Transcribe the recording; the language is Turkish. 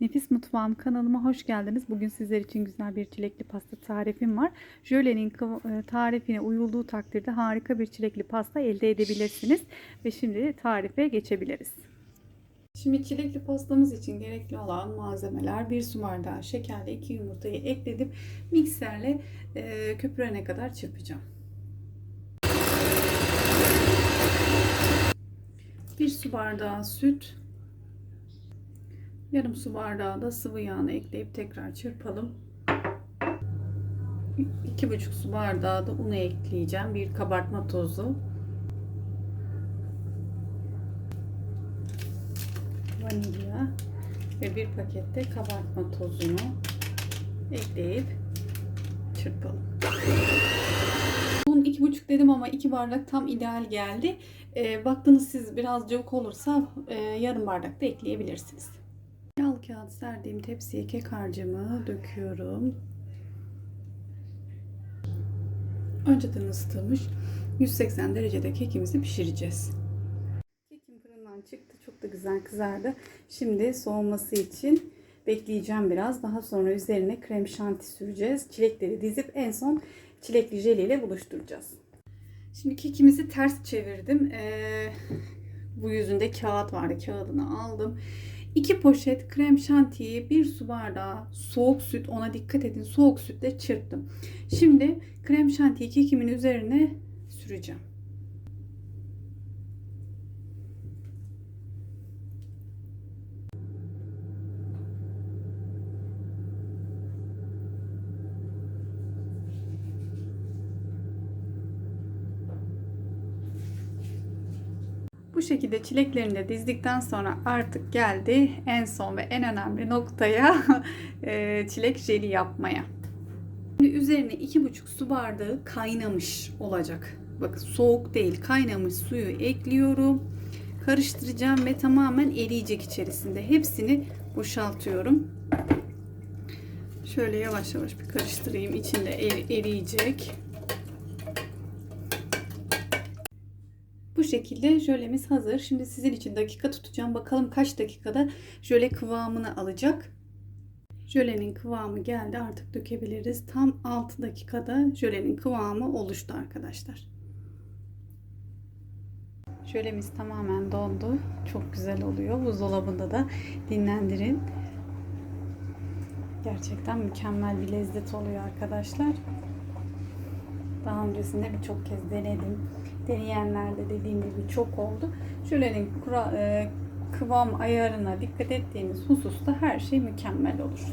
Nefis Mutfağım kanalıma hoş geldiniz. Bugün sizler için güzel bir çilekli pasta tarifim var. Jölenin e, tarifine uyulduğu takdirde harika bir çilekli pasta elde edebilirsiniz. Ve şimdi tarife geçebiliriz. Şimdi çilekli pastamız için gerekli olan malzemeler 1 su bardağı şekerle 2 yumurtayı ekledim. Mikserle e, köpürene kadar çırpacağım. 1 su bardağı süt, Yarım su bardağı da sıvı yağını ekleyip tekrar çırpalım. 2,5 su bardağı da unu ekleyeceğim. Bir kabartma tozu. Vanilya ve bir pakette kabartma tozunu ekleyip çırpalım. Un 2,5 dedim ama 2 bardak tam ideal geldi. E, baktınız siz biraz cıvık olursa e, yarım bardak da ekleyebilirsiniz. Yağlı kağıt serdiğim tepsiye kek harcımı döküyorum. Önceden ısıtılmış 180 derecede kekimizi pişireceğiz. Kekim fırından çıktı. Çok da güzel kızardı. Şimdi soğuması için bekleyeceğim biraz. Daha sonra üzerine krem şanti süreceğiz. Çilekleri dizip en son çilekli jeli ile buluşturacağız. Şimdi kekimizi ters çevirdim. Ee, bu yüzünde kağıt vardı. Kağıdını aldım. 2 poşet krem şantiyi 1 su bardağı soğuk süt ona dikkat edin soğuk sütle çırptım. Şimdi krem şantiyi kekimin üzerine süreceğim. Bu şekilde çileklerini de dizdikten sonra artık geldi en son ve en önemli noktaya e, çilek jeli yapmaya. Şimdi üzerine 2,5 su bardağı kaynamış olacak. Bakın soğuk değil kaynamış suyu ekliyorum. Karıştıracağım ve tamamen eriyecek içerisinde. Hepsini boşaltıyorum. Şöyle yavaş yavaş bir karıştırayım. İçinde er- eriyecek. Bu şekilde jölemiz hazır. Şimdi sizin için dakika tutacağım. Bakalım kaç dakikada jöle kıvamını alacak. Jölenin kıvamı geldi. Artık dökebiliriz. Tam 6 dakikada jölenin kıvamı oluştu arkadaşlar. Jölemiz tamamen dondu. Çok güzel oluyor. Buzdolabında da dinlendirin. Gerçekten mükemmel bir lezzet oluyor arkadaşlar. Daha öncesinde birçok kez denedim. Deneyenler de dediğim gibi çok oldu. Jölenin kura, e, kıvam ayarına dikkat ettiğiniz hususta her şey mükemmel olur.